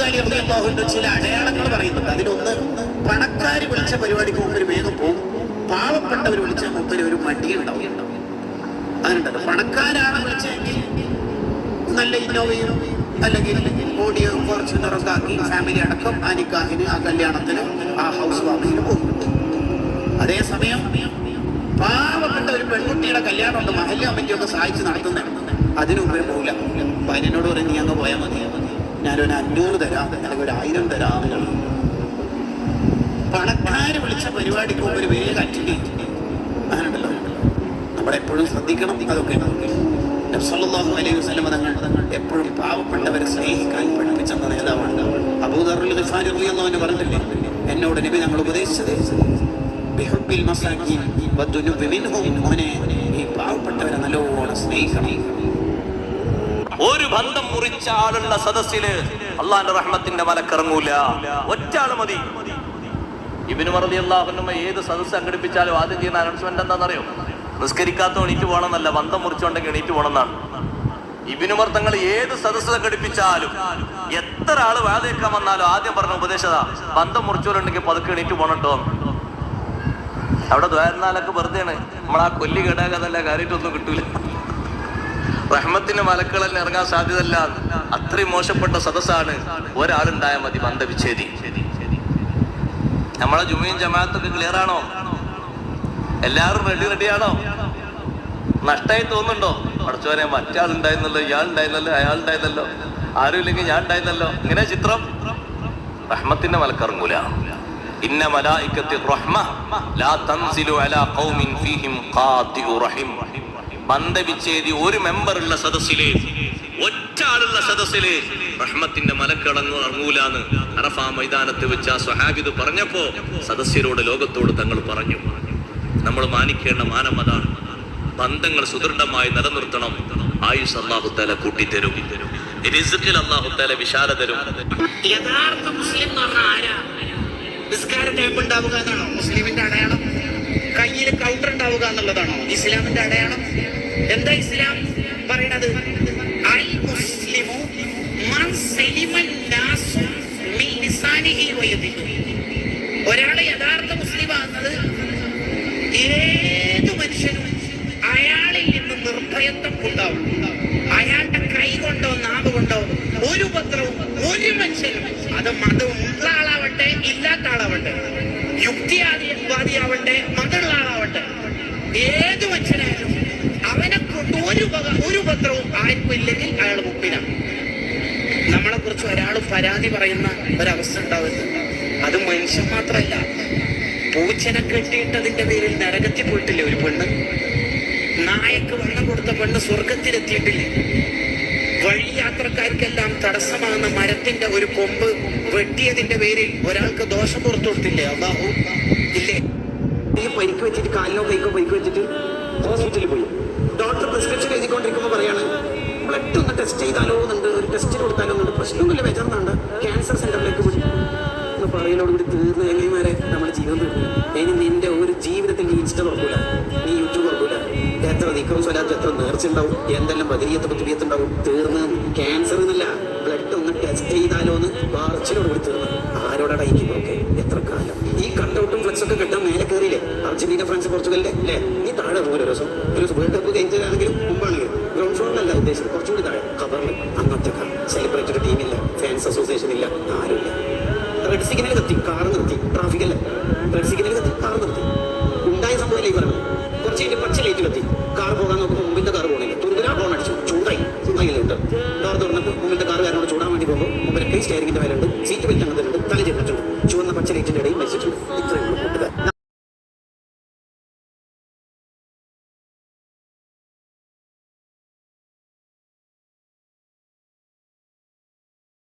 ഹംസ അലി അള്ളാഹുവിന്റെ ചില അടയാളങ്ങൾ പറയുന്നുണ്ട്. അതിലൊന്ന് പണക്കാർ വിളിച്ച പരിപാടിക്ക് മുമ്പ് വേഗം പോകും. പാവപ്പെട്ടവർ വിളിച്ച മുമ്പിൽ ഒരു മടി ഉണ്ടാവും. അങ്ങനെയുണ്ടല്ലോ പണക്കാരാണ് വിളിച്ചെങ്കിൽ നല്ല ഇന്നോവയും അല്ലെങ്കിൽ ഓഡിയോ കുറച്ച് നിറക്കാക്കി ഫാമിലി അടക്കം ആ നിക്കാഹിന് ആ കല്യാണത്തിന് ആ ഹൗസ് വാമിന് പോകും അതേസമയം പാവപ്പെട്ട ഒരു പെൺകുട്ടിയുടെ കല്യാണം ഉണ്ട് മഹല്യ അമ്മയ്ക്കൊക്കെ സഹായിച്ച് നടത്തുന്നുണ്ട്. അതിനുപരി പോകില്ല അതിനോട് പറയും നീ അങ്ങ് പോയാൽ മതി. ഞാനൊരു അഞ്ഞൂറ് തരാം അല്ലെങ്കിൽ ഒരു ആയിരം തരാം പണക്കാര് വിളിച്ച പരിപാടിക്ക് മുമ്പ് ഒരു വേഗം അറ്റൻഡ് ചെയ്യും. അങ്ങനെയുണ്ടല്ലോ. നമ്മളെപ്പോഴും ശ്രദ്ധിക്കണം അതൊക്കെ. നബ്സല്ലാഹു അലൈഹി വസല്ലം തങ്ങൾ എപ്പോഴും പാവപ്പെട്ടവരെ സ്നേഹിക്കാൻ പഠിപ്പിച്ചെന്ന നേതാവാണ് അബൂദറുൽ ഗിഫാരി റളിയല്ലാഹു അൻഹു പറഞ്ഞില്ലേ? എന്നോട് നബി ഞങ്ങൾ ഉപദേശിച്ചത് ബിഹുബ്ബിൽ മസാക്കി വദ്ദുനുബി മിൻഹും. മോനെ ഈ പാവപ്പെട്ടവരെ നല്ലോണം സ്നേഹിക്കണം. ഒരു ബന്ധം മുറിച്ച ആളുള്ള സദസ്സിൽ അള്ളാന്റെ റഹ്മത്തിന്റെ മലക്കിറങ്ങൂല ഒറ്റ ആൾ മതി. ഇബിന് മറലി അള്ളാഹുനുമ്മ ഏത് സദസ്സ് സംഘടിപ്പിച്ചാലും ആദ്യം ചെയ്യുന്ന അനൗൺസ്മെന്റ് എന്താണെന്നറിയോ? നിസ്കരിക്കാത്ത എണീറ്റ് പോകണമെന്നല്ല. ബന്ധം മുറിച്ചുകൊണ്ടെങ്കിൽ എണീറ്റ് പോകണമെന്നാണ്. ഇബിനുമർ തങ്ങൾ ഏത് സദസ്സ് സംഘടിപ്പിച്ചാലും എത്ര ആൾ വാതേക്കാൻ വന്നാലും ആദ്യം പറഞ്ഞ ഉപദേശത ബന്ധം മുറിച്ചവരുണ്ടെങ്കിൽ പതുക്കെ എണീറ്റ് പോണട്ടോ അവിടെ ദ്വാരനാലൊക്കെ വെറുതെയാണ്. ആ കൊല്ലി കേടാകാതല്ല കാര്യമായിട്ടൊന്നും കിട്ടൂല. റഹ്മത്തിന്റെ മലക്കളിൽ ഇറങ്ങാൻ സാധ്യതല്ല അത്രയും മോശപ്പെട്ട സദസ്സാണ് ഒരാളുണ്ടായ മതി ബന്ധവിച്ഛേദി നമ്മളെ ജുമയും ജമാഅത്തൊക്കെ ക്ലിയർ ആണോ? എല്ലാവരും റെഡി റെഡിയാണോ നഷ്ടമായി തോന്നുന്നുണ്ടോ? മറ്റാൾ മറ്റാളുണ്ടായിരുന്നല്ലോ ഇയാൾ ഉണ്ടായിരുന്നല്ലോ അയാൾ ഉണ്ടായിരുന്നല്ലോ ആരും ഇല്ലെങ്കിൽ ഞാൻ ഉണ്ടായിരുന്നല്ലോ ഇങ്ങനെ ചിത്രം? റഹ്മത്തിന്റെ മലക്കറങ്ങൂല ഇന്ന മലായിക്കത്തി റഹ്മ ലാ തൻസിലു അലാ ഖൗമിൻ ഫീഹിം ഖാതിഉ റഹിം. ബന്ധവിച്ഛേദി ഒരു മെമ്പറുള്ള സദസ്സിലെ ഒറ്റ ആളുള്ള സദസ്സിലെ റഹ്മത്തിന്റെ മലക്കിളങ്ങു ഇറങ്ങൂലാന്ന് അറഫ മൈതാനത്ത് വെച്ച ആ സ്വഹാബിദ് പറഞ്ഞപ്പോ സദസ്യരോട് ലോകത്തോട് തങ്ങൾ പറഞ്ഞു. നമ്മൾ മാനിക്കേണ്ട മാനം അതാണ്. ബന്ധങ്ങൾ സുദൃഢമായി നിലനിർത്തണം. ആയുസ് അള്ളാഹുത്തല കൂട്ടിത്തരും. റിസ്ക്കിൽ അള്ളാഹുത്താല വിശാല തരും. യഥാർത്ഥ മുസ്ലിം ഉണ്ടാവുക എന്നാണോ? മുസ്ലിമിന്റെ അടയാളം? കയ്യിൽ കൗണ്ടർ ഉണ്ടാവുക എന്നുള്ളതാണോ? ഇസ്ലാമിന്റെ അടയാളം? എന്താ ഇസ്ലാം പറയണത്? അൽ മുസ്ലിമു മൻ നാസു മിൻ ലിസാനിഹി യഥാർത്ഥ മുസ്ലിം ആകുന്നത് ഏത് മനുഷ്യനും അയാളിൽ നിന്ന് നിർഭയത്വം ഉണ്ടാവും. അയാളുടെ കൈ കൊണ്ടോ നാവ് കൊണ്ടോ ഒരു പത്രവും ഒരു മനുഷ്യനും അത് മതം ഉള്ള ആളാവട്ടെ ഇല്ലാത്ത ആളാവട്ടെ യുക്തിവാദിയാവട്ടെ മതമുള്ള ആളാവട്ടെ ഏത് മനുഷ്യനായാലും ഒരു ഒരു പത്രവും ആർക്കും ഇല്ലെങ്കിൽ അയാൾ മുപ്പിനാണ് നമ്മളെ കുറിച്ച് ഒരാൾ പരാതി പറയുന്ന ഒരവസ്ഥ ഉണ്ടാവരുത്. അത് മനുഷ്യൻ മാത്രമല്ല. പൂച്ചനെ കെട്ടിയിട്ടതിന്റെ പേരിൽ നരകത്തിൽ പോയിട്ടില്ലേ ഒരു പെണ്ണ്? നായക്ക് വെള്ളം കൊടുത്ത പെണ്ണ് സ്വർഗത്തിലെത്തിയിട്ടില്ലേ? വഴി യാത്രക്കാർക്കെല്ലാം തടസ്സമാകുന്ന മരത്തിന്റെ ഒരു കൊമ്പ് വെട്ടിയതിന്റെ പേരിൽ ഒരാൾക്ക് ദോഷം പുറത്തു കൊടുത്തില്ലേ? അള്ളാഹു. ഇല്ലേ? ഈ പരിക്ക് വെച്ചിട്ട് കാലിനോ കൈക്കോ പരിക്ക് വെച്ചിട്ട് ഹോസ്പിറ്റലിൽ പോയി. ഡോക്ടർ പ്രിസ്ക്രിപ്ഷൻ എഴുതിക്കൊണ്ടിരിക്കുമ്പോൾ പറയാണ് ബ്ലഡ് ഒന്ന് ടെസ്റ്റ് ചെയ്താലോ എന്നുണ്ട് ഒരു ടെസ്റ്റിന് കൊടുത്താലോ എന്നുണ്ട് പ്രശ്നമൊന്നുമില്ല വെച്ചറിനാണ്ട് ക്യാൻസർ സെന്ററിലേക്ക് വിടും എന്ന് പറയുന്നതോട് കൂടി തീർന്നു എങ്ങനെമാരെ നമ്മുടെ ജീവിതം തീർന്നു. ഇനി നിന്റെ ഒരു ജീവിതത്തിൽ നീ ഇൻസ്റ്റ തുറക്കൂല നീ യൂട്യൂബ് തുറക്കൂല. എത്ര നീക്കം സ്വലാത്ത് എത്ര നേർച്ച ഉണ്ടാവും എന്തെല്ലാം ബദരിയത്ത് പത്തുരിയത്ത് ഉണ്ടാവും തീർന്ന് ക്യാൻസർ എന്നല്ല. ബ്ലഡ് ഒന്ന് ടെസ്റ്റ് ചെയ്താലോ എന്ന് വാർച്ചിനോട് കൂടി തീർന്നു. ആരോടാണ് ഒക്കെ എത്ര കാലം? ഈ കട്ടൗട്ടും ഫ്ലക്സൊക്കെ കിട്ടാൻ മേലെ കയറിയില്ലേ? അർജന്റീന ഫ്രാൻസ് പോർച്ചുഗലിന്റെ അല്ലേ? നീ താഴെ പോകും ഒരു ദിവസം. ഒരു ദിവസം വേൾഡ് കപ്പ് ഉദ്ദേശം കുറച്ചുകൂടി താഴെ ഖബറിൽ അങ്ങനത്തെ സെലിബ്രേറ്റ് ഒരു ടീമില്ല ഫാൻസ് അസോസിയേഷൻ ഇല്ല ആരുമില്ല. റെഡ് സിഗ്നൽ നിർത്തി കാർ നിർത്തി ട്രാഫിക് അല്ല. റെഡ് സിഗ്നൽ നിർത്തി കാർ നിർത്തി. ഉണ്ടായ സംഭവം ലൈഫ് പറഞ്ഞു കുറച്ച് കഴിഞ്ഞ് പച്ച ലൈറ്റ് കത്തി. കാർ പോകാൻ നോക്കുമ്പോൾ മുമ്പിന്റെ കാർ പോകണില്ല തുരുതുരാ ഹോൺ അടിച്ചു. ചൂടായി. ചൂടായില്ലുണ്ട് കാർ തുറന്നപ്പോൾ മുമ്പിന്റെ കാർ കാരനോട് ചൂടാൻ വേണ്ടി പോകുമ്പോൾ മുമ്പിലൊക്കെ സ്റ്റയറിംഗിന്റെ മേലുണ്ട്. സീറ്റ് ബെൽറ്റ് അങ്ങനത്തെ ഉണ്ട് തല